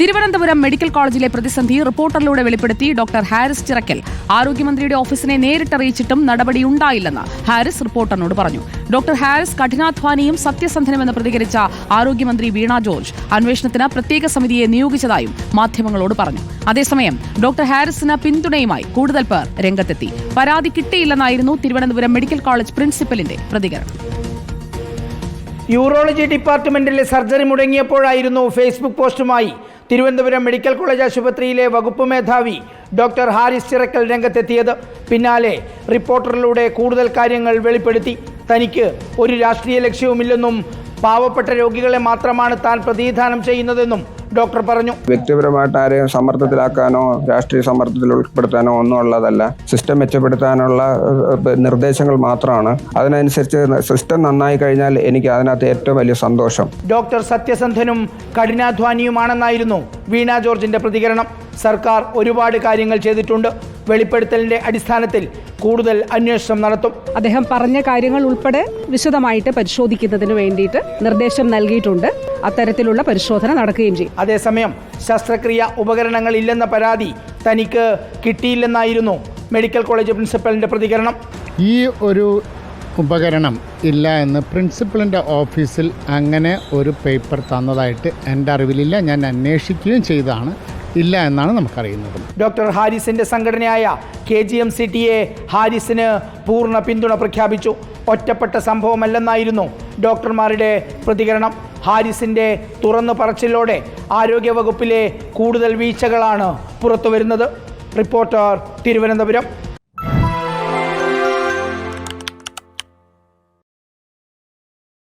Thiruvananthapuram medical കോളേജിലെ പ്രതിസന്ധി റിപ്പോർട്ടറിലൂടെ വെളിപ്പെടുത്തി ഡോക്ടർ ഹാരിസ് ചിറക്കൽ. ആരോഗ്യമന്ത്രിയുടെ ഓഫീസിനെ നേരിട്ടറിയിച്ചിട്ടും നടപടിയുണ്ടായില്ലെന്ന് ഹാരിസ് റിപ്പോർട്ടറിനോട് പറഞ്ഞു. ഡോക്ടർ ഹാരിസ് കഠിനാധ്വാനിയും സത്യസന്ധനുമെന്ന് പ്രതികരിച്ച ആരോഗ്യമന്ത്രി വീണ ജോർജ് അന്വേഷണത്തിന് പ്രത്യേക സമിതിയെ നിയോഗിച്ചതായും മാധ്യമങ്ങളോട് പറഞ്ഞു. അതേസമയം ഡോക്ടർ ഹാരിസിന് പിന്തുണയുമായി കൂടുതൽ പേർ രംഗത്തെത്തി. പരാതി കിട്ടിയില്ലെന്നായിരുന്നു തിരുവനന്തപുരം മെഡിക്കൽ കോളേജ് പ്രിൻസിപ്പലിന്റെ പ്രതികരണം. യൂറോളജി ഡിപ്പാർട്ട്മെന്റിലെ സർജറി മുടങ്ങിയപ്പോഴായിരുന്നു ഫേസ്ബുക്ക് പോസ്റ്റുമായി തിരുവനന്തപുരം മെഡിക്കൽ കോളേജ് ആശുപത്രിയിലെ വകുപ്പ് മേധാവി ഡോക്ടർ ഹാരിസ് ചിറക്കൽ രംഗത്തെത്തിയത്. പിന്നാലെ റിപ്പോർട്ടറിലൂടെ കൂടുതൽ കാര്യങ്ങൾ വെളിപ്പെടുത്തി. തനിക്ക് ഒരു രാഷ്ട്രീയ ലക്ഷ്യവുമില്ലെന്നും പാവപ്പെട്ട രോഗികളെ മാത്രമാണ് താൻ പ്രതിനിധാനം ചെയ്യുന്നതെന്നും ഡോക്ടർ പറഞ്ഞു. വ്യക്തിപരമായിട്ട് ആരെയും സമ്മർദ്ദത്തിലാക്കാനോ രാഷ്ട്രീയ സമ്മർദ്ദത്തിൽ ഉൾപ്പെടുത്താനോ ഒന്നും ഉള്ളതല്ല. സിസ്റ്റം മെച്ചപ്പെടുത്താനുള്ള നിർദ്ദേശങ്ങൾ മാത്രമാണ്. അതിനനുസരിച്ച് സിസ്റ്റം നന്നായി കഴിഞ്ഞാൽ എനിക്ക് അതിനകത്ത് ഏറ്റവും വലിയ സന്തോഷം. ഡോക്ടർ സത്യസന്ധനും കഠിനാധ്വാനിയുമാണെന്നായിരുന്നു. വീണ ജോർജിന്റെ പ്രതികരണം. സർക്കാർ ഒരുപാട് കാര്യങ്ങൾ ചെയ്തിട്ടുണ്ട്. വെളിപ്പെടുത്തലിന്റെ അടിസ്ഥാനത്തിൽ കൂടുതൽ അന്വേഷണം നടത്തും. അദ്ദേഹം പറഞ്ഞ കാര്യങ്ങൾ ഉൾപ്പെടെ വിശദമായിട്ട് പരിശോധിക്കുന്നതിന് വേണ്ടിയിട്ട് നിർദ്ദേശം നൽകിയിട്ടുണ്ട്. അത്തരത്തിലുള്ള പരിശോധന നടക്കുകയും ചെയ്യും. അതേസമയം ശസ്ത്രക്രിയ ഉപകരണങ്ങൾ ഇല്ലെന്ന പരാതി തനിക്ക് കിട്ടിയില്ലെന്നായിരുന്നു മെഡിക്കൽ കോളേജ് പ്രിൻസിപ്പലിന്റെ പ്രതികരണം. ഈ ഒരു ഉപകരണം ഇല്ല എന്ന് പ്രിൻസിപ്പളിന്റെ ഓഫീസിൽ അങ്ങനെ ഒരു പേപ്പർ തന്നതായിട്ട് എന്റെ അറിവിലില്ല. ഞാൻ അന്വേഷിക്കുകയും ചെയ്തതാണ്. ഇല്ല എന്നാണ് നമുക്കറിയുന്നത്. ഡോക്ടർ ഹാരിസിന്റെ സംഘടനയായ K G M C T A ഹാരിസിന് പൂർണ പിന്തുണ പ്രഖ്യാപിച്ചു. ഒറ്റപ്പെട്ട സംഭവമല്ലെന്നായിരുന്നു ഡോക്ടർമാരുടെ പ്രതികരണം. ഹാരിസിന്റെ തുറന്നു പറച്ചിലോടെ ആരോഗ്യവകുപ്പിലെ കൂടുതൽ വീഴ്ചകളാണ് പുറത്തുവരുന്നത്. റിപ്പോർട്ടർ തിരുവനന്തപുരം.